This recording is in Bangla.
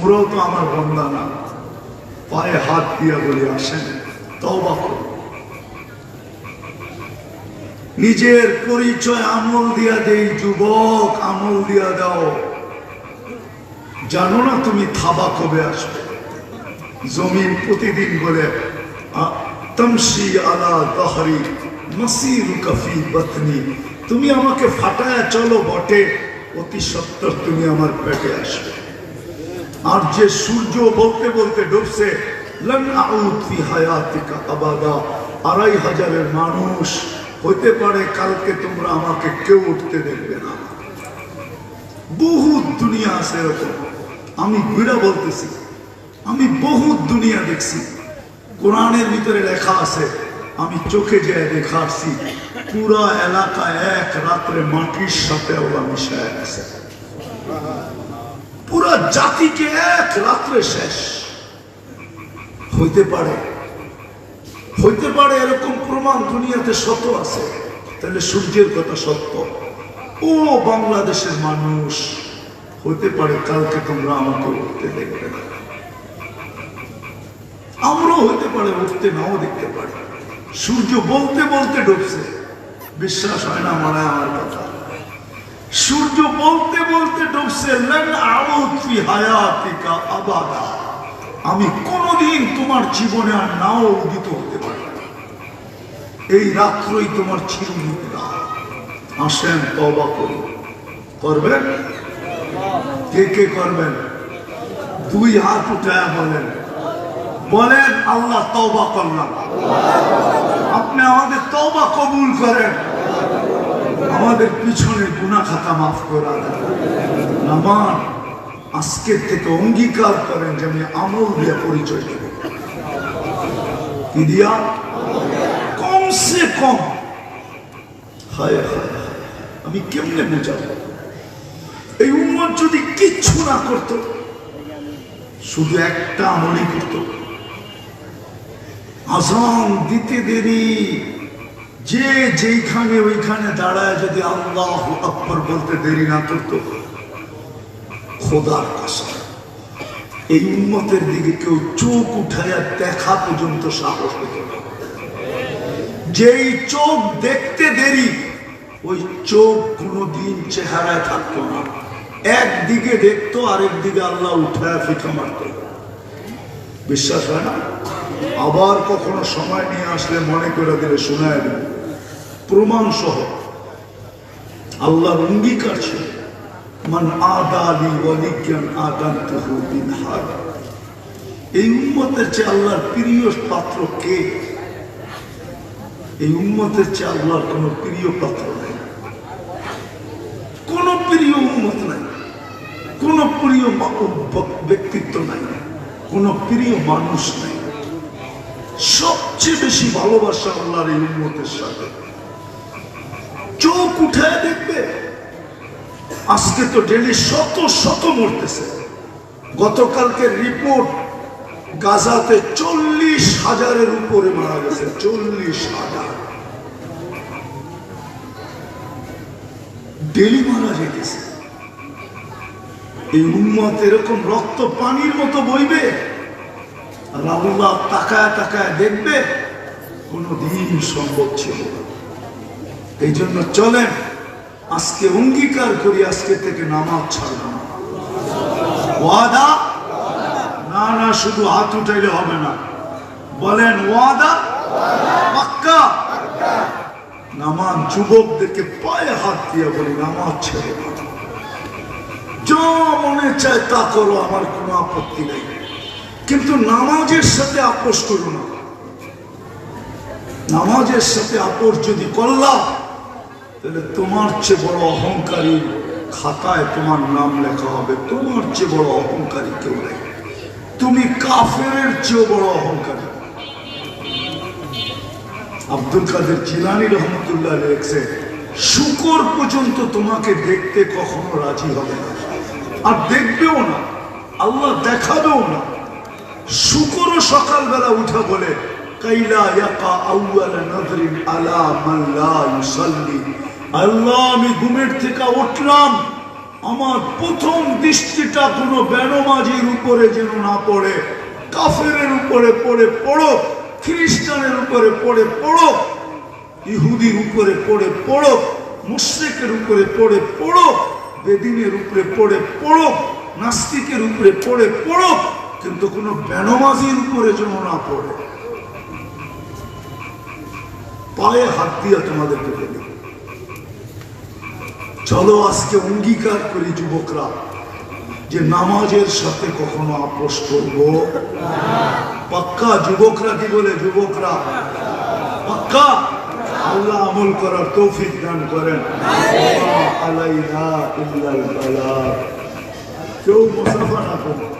তোমরাও তো আমার বন্দা না। পায়ে হাত দিয়া বলে, আসেন করো নিজের পরিচয় আমল দিয়া দেই, যুবক আমল দিয়া দাও। জানো না তুমি থাবা কবে আসবে? জমিন প্রতিদিন বলে তমসি আলা মসির তুমি আমাকে ফাটায় চলো বটে, অতি সত্তর তুমি আমার পেটে আসবে। আর যে সূর্য বলতে বলতে ডুবছে আড়াই হাজারের মানুষ হতে পারে কালকে তোমরা আমাকে কেউ উঠতে দেখবে না। বহুত দুনিয়া আছে এরকম। আমি ঘুরা বলতেছি। আমি বহুত দুনিয়া দেখছি। কোরআনের ভিতরে লেখা আছে, আমি চোখে যে দেখা আসছি পুরা এলাকা এক রাত্রে মাটির সাথে ওরা মিশায় গেছে। পুরা জাতিকে এক রাত্রে শেষ। হইতে পারে। হইতে পারে এরকম প্রমাণ দুনিয়াতে শত আছে। তাহলে সূর্যের কথা সত্য। ও বাংলাদেশের মানুষ হতে পারে কালকে তোমরা আমাকে উঠতে দেখবে না। আমরাও হইতে পারে উঠতে নাও দেখতে পারে। সূর্য বলতে বলতে ডুবছে। বিশ্বাস হয় না মনে আমার কথা। সূর্য বলতে বলতে ডুবছে হায়াতিকা আমি কোনোদিন তোমার জীবনে আর নাও উদিত হতে পারি এই রাত্রই তোমার চিরমিত আসেন তবা করি। করবেন? কে কে করবেন? দুই হাত উঠায় বলেন। বলেন, আল্লাহ তওবা করলাম। আপনি আমাদের তওবা কবুল করেন। আমাদের পিছনে গুনা খাতা মাফ করা নামান আজকের থেকে অঙ্গীকার করেন যে আমি আমল দিয়ে পরিচয় দেব। কমসে কম। হায় হায়। আমি কেমনে বুঝাবো? এই উম্মত যদি কিচ্ছু না করতো, শুধু একটা আমলই করত। আজান দিতে দেরি। যে যেইখানে ওইখানে দাঁড়ায় যদি আল্লাহ আকবর বলতে দেরি না করতো খোদার কসম, এই উন্মতের দিকে কেউ চোখ উঠাইয়া দেখা পর্যন্ত সাহস হইত না। যেই চোখ দেখতে দেরি, ওই চোখ কোনোদিন চেহারায় থাকতো না। একদিকে দেখতো আরেক দিকে আল্লাহ উঠায় ফিকা মারত। বিশ্বাস হয় না? আবার কখনো সময় নিয়ে আসলে মনে করে দিলে শোনায় প্রমাণ সহ, আল্লাহর অঙ্গীকার ছিল। মান আদালি ওয়ালিজ্ঞান আদান্তহু বিন হার এই উম্মতের চেয়ে আল্লাহর প্রিয় পাত্র কে? এই উম্মতের চেয়ে আল্লাহর কোন প্রিয় পাত্র নেই। কোন প্রিয় উম্মত নাই। কোন প্রিয় ব্যক্তিত্ব নাই। কোন প্রিয় মানুষ নাই। সবচেয়ে বেশি ভালোবাসা আল্লাহর এই উম্মতের সাথে। চোখ উঠে দেখবে আজকে তো ডেলি শত শত মরতেছে। গতকালকে রিপোর্ট গাজাতে চল্লিশ হাজারের উপরে মারা গেছে, চল্লিশ হাজার। ডেলি মারা যেতেছে। এই উন্মত এরকম রক্ত পানির মতো বইবে আর তাকায় তাকায় দেখবে, কোনদিন সম্ভব ছিল এই জন্য চলেন আজকে অঙ্গীকার করি, আজকে থেকে নামাজ ছাড়ব ওয়াদা? না না, শুধু হাত উঠাইলে হবে না। বলেন, ওয়াদা? পাক্কা? নামাজ যুবকদেরকে পায়ে হাত দিয়ে বলি, নামাজ ছেড়ে যা মনে চায় তা করো, আমার কোনো আপত্তি নেই। কিন্তু নামাজের সাথে আপোষ করো না। নামাজের সাথে আপোষ যদি করলাম তাহলে তোমার চেয়ে বড় অহংকারী খাতায় তোমার নাম লেখা হবে। তোমার চেয়ে বড় অহংকারী কেউ নেই। তুমি কাফেরের চেয়েও বড় অহংকারী। আব্দুল কাদের জিলানি রহমতুল্লাহ লেখছে, শুকর পর্যন্ত তোমাকে দেখতে কখনো রাজি হবে না। আর দেখবেও না, আল্লাহ দেখাবেও না। শুকরও সকালবেলা উঠে বলে, কাইলা ইয়াকা আউয়াল নজরিন আলা মান লা ইউসাল্লি। আল্লাহ, আমি ঘুমের থেকে উঠলাম। আমার প্রথম দৃষ্টিটা কোনো বেনমাজির উপরে যেন না পড়ে, কাফেরের উপরে পড়ে পড়ো, খ্রিস্টানের উপরে পড়ে পড়ো, ইহুদির উপরে পড়ে পড়ো, মুশ্রিকের উপরে পড়ে পড়ো, বেদিনের উপরে পড়ে পড়ো, নাস্তিকের উপরে পড়ে পড়ো, কিন্তু কোনো বেনমাজির উপরে যেন না পড়ে। পায়ে হাত দিয়ে বলি চলো আজকে অঙ্গীকার করি যুবকরা যে নামাজের সাথে কখনো আপোষ করব। পাক্কা যুবকরা কি বলে যুবকরা? পাক্কা? আল্লাহ আমল করার তৌফিক দান করেন। কেউ মুসাফা না করে